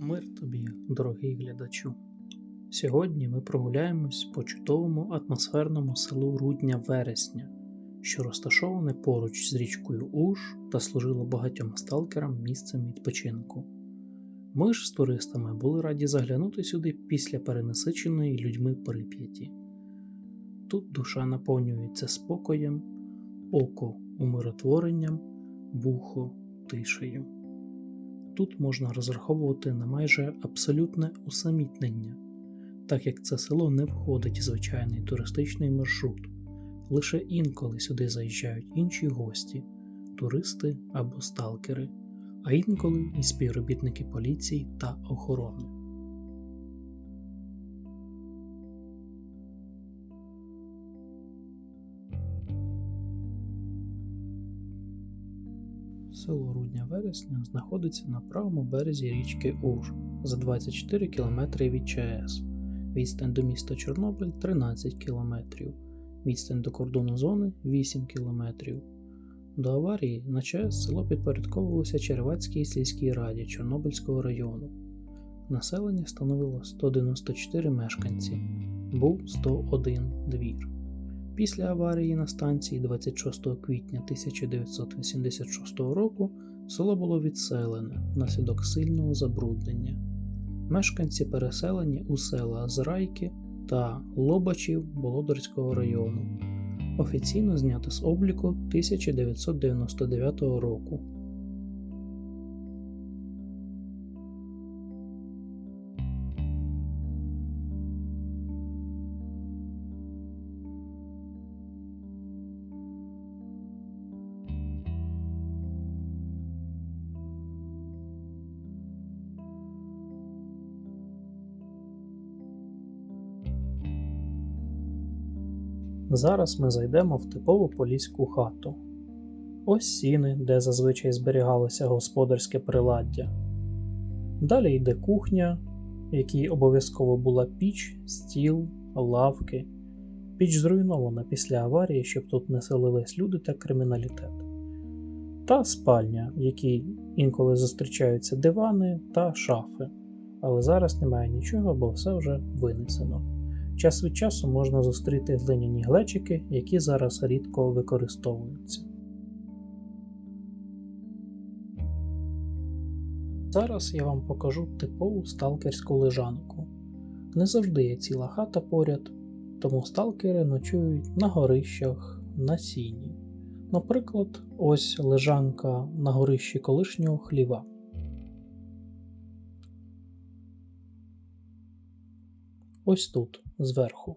Мир тобі, дорогий глядачу. Сьогодні ми прогуляємось по чудовому атмосферному селу Рудня Вересня, що розташоване поруч з річкою Уж та служило багатьом сталкерам місцем відпочинку. Ми ж з туристами були раді заглянути сюди після перенасиченої людьми Прип'яті. Тут душа наповнюється спокоєм, око умиротворенням, вухо тишею. Тут можна розраховувати на майже абсолютне усамітнення, так як це село не входить в звичайний туристичний маршрут, лише інколи сюди заїжджають інші гості, туристи або сталкери, а інколи і співробітники поліції та охорони. Село Рудня Вересня знаходиться на правому березі річки Уж за 24 км від ЧАЕС. Відстань до міста Чорнобиль 13 км, відстань до кордону зони 8 км. До аварії на ЧАЕС село підпорядковувалося Червацькій сільській раді Чорнобильського району. Населення становило 194 мешканці, був 101 двір. Після аварії на станції 26 квітня 1986 року село було відселене внаслідок сильного забруднення. Мешканці переселені у села Зрайки та Лобачів Болодарського району. Офіційно знято з обліку 1999 року. Зараз ми зайдемо в типову поліську хату. Ось сіни, де зазвичай зберігалося господарське приладдя. Далі йде кухня, якій обов'язково була піч, стіл, лавки. Піч зруйнована після аварії, щоб тут не селились люди та криміналітет. Та спальня, в якій інколи зустрічаються дивани та шафи. Але зараз немає нічого, бо все вже винесено. Час від часу можна зустріти глиняні глечики, які зараз рідко використовуються. Зараз я вам покажу типову сталкерську лежанку. Не завжди є ціла хата поряд, тому сталкери ночують на горищах, на сіні. Наприклад, ось лежанка на горищі колишнього хліва. Ось тут, зверху.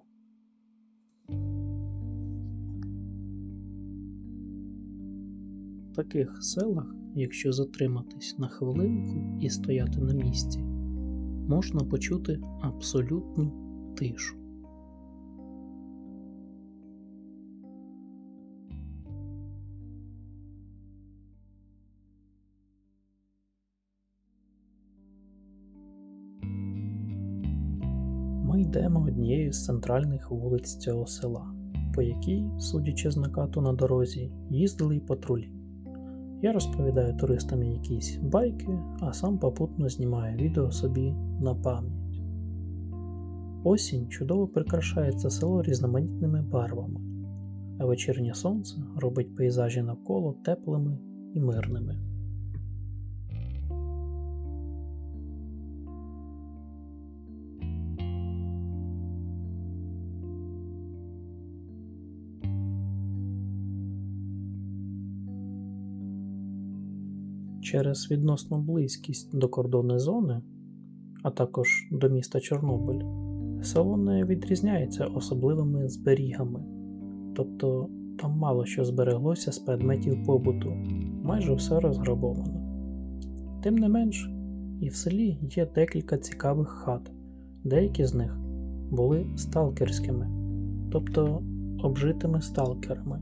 В таких селах, якщо затриматись на хвилинку і стояти на місці, можна почути абсолютну тишу. Ми йдемо однією з центральних вулиць цього села, по якій, судячи з накату на дорозі, їздили й патрулі. Я розповідаю туристам якісь байки, а сам попутно знімаю відео собі на пам'ять. Осінь чудово прикрашає це село різноманітними барвами, а вечірнє сонце робить пейзажі навколо теплими і мирними. Через відносну близькість до кордонної зони, а також до міста Чорнобиль, село не відрізняється особливими зберігами, тобто там мало що збереглося з предметів побуту, майже все розграбовано. Тим не менш, і в селі є декілька цікавих хат, деякі з них були сталкерськими, тобто обжитими сталкерами.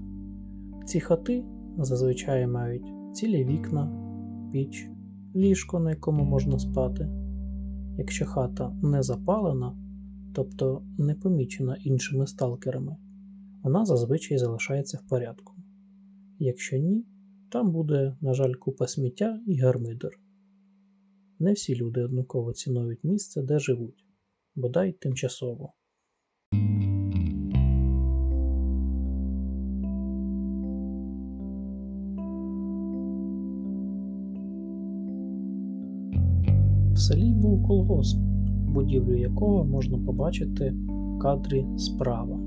Ці хати зазвичай мають цілі вікна піч, ліжко, на якому можна спати. Якщо хата не запалена, тобто не помічена іншими сталкерами, вона зазвичай залишається в порядку. Якщо ні, там буде, на жаль, купа сміття і гармидер. Не всі люди однаково цінують місце, де живуть, бодай тимчасово. В селі був колгосп, будівлю якого можна побачити в кадрі справа.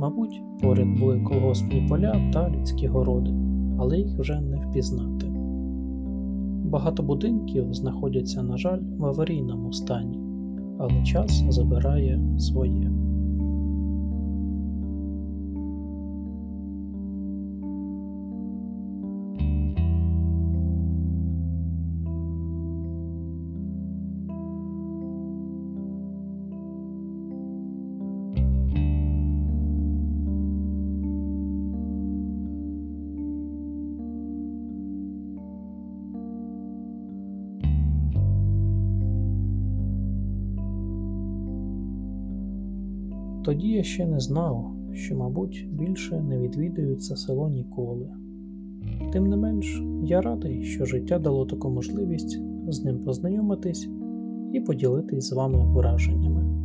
Мабуть, поряд були колгоспні поля та людські городи, але їх вже не впізнати. Багато будинків знаходяться, на жаль, в аварійному стані, але час забирає своє. Тоді я ще не знав, що, мабуть, більше не відвідаю це село ніколи. Тим не менш, я радий, що життя дало таку можливість з ним познайомитись і поділитись з вами враженнями.